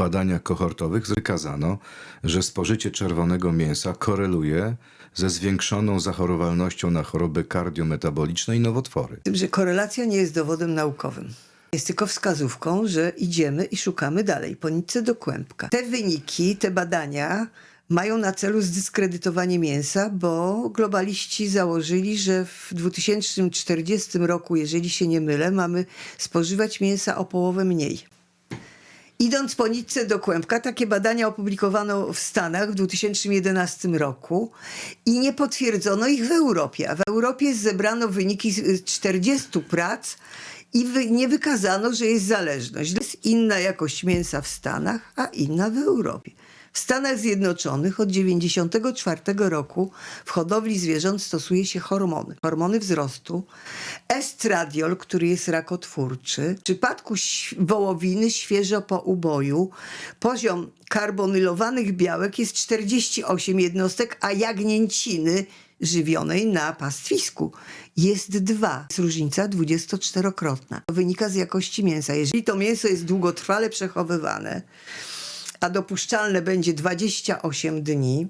badaniach kohortowych wykazano, że spożycie czerwonego mięsa koreluje ze zwiększoną zachorowalnością na choroby kardiometaboliczne i nowotwory. tym, że korelacja nie jest dowodem naukowym. Jest tylko wskazówką, że idziemy i szukamy dalej, po nitce do kłębka. Te wyniki, te badania mają na celu zdyskredytowanie mięsa, bo globaliści założyli, że w 2040 roku, jeżeli się nie mylę, mamy spożywać mięsa o połowę mniej. Idąc po nitce do kłębka, takie badania opublikowano w Stanach w 2011 roku i nie potwierdzono ich w Europie. A w Europie zebrano wyniki z 40 prac i nie wykazano, że jest zależność. Jest inna jakość mięsa w Stanach, a inna w Europie. W Stanach Zjednoczonych od 1994 roku w hodowli zwierząt stosuje się hormony. Hormony wzrostu, estradiol, który jest rakotwórczy. W przypadku wołowiny świeżo po uboju poziom karbonylowanych białek jest 48 jednostek, a jagnięciny żywionej na pastwisku jest 2. Jest różnica 24-krotna. To wynika z jakości mięsa. Jeżeli to mięso jest długotrwale przechowywane, a dopuszczalne będzie 28 dni.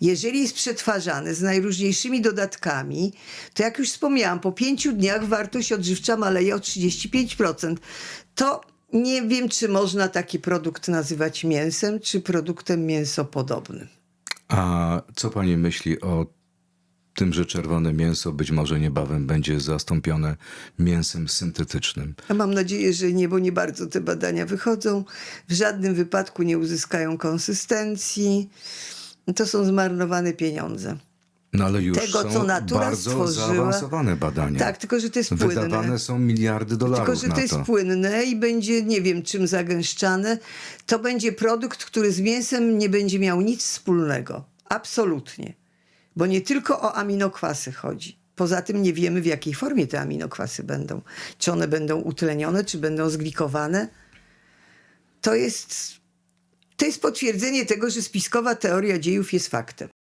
Jeżeli jest przetwarzane z najróżniejszymi dodatkami, to jak już wspomniałam, po 5 dniach wartość odżywcza maleje o 35%. To nie wiem, czy można taki produkt nazywać mięsem, czy produktem mięsopodobnym. A co pani myśli o tym, że czerwone mięso być może niebawem będzie zastąpione mięsem syntetycznym? A mam nadzieję, że nie, bo nie bardzo te badania wychodzą. W żadnym wypadku nie uzyskają konsystencji. To są zmarnowane pieniądze. No ale już Tego, są co natura bardzo stworzyła. zaawansowane badania. Tak, tylko że to jest płynne. Wydawane są miliardy dolarów Tylko, że to jest płynne i będzie nie wiem czym zagęszczane. To będzie produkt, który z mięsem nie będzie miał nic wspólnego. Absolutnie. Bo nie tylko o aminokwasy chodzi. Poza tym nie wiemy, w jakiej formie te aminokwasy będą. Czy one będą utlenione, czy będą zglikowane. To jest, to jest potwierdzenie tego, że spiskowa teoria dziejów jest faktem.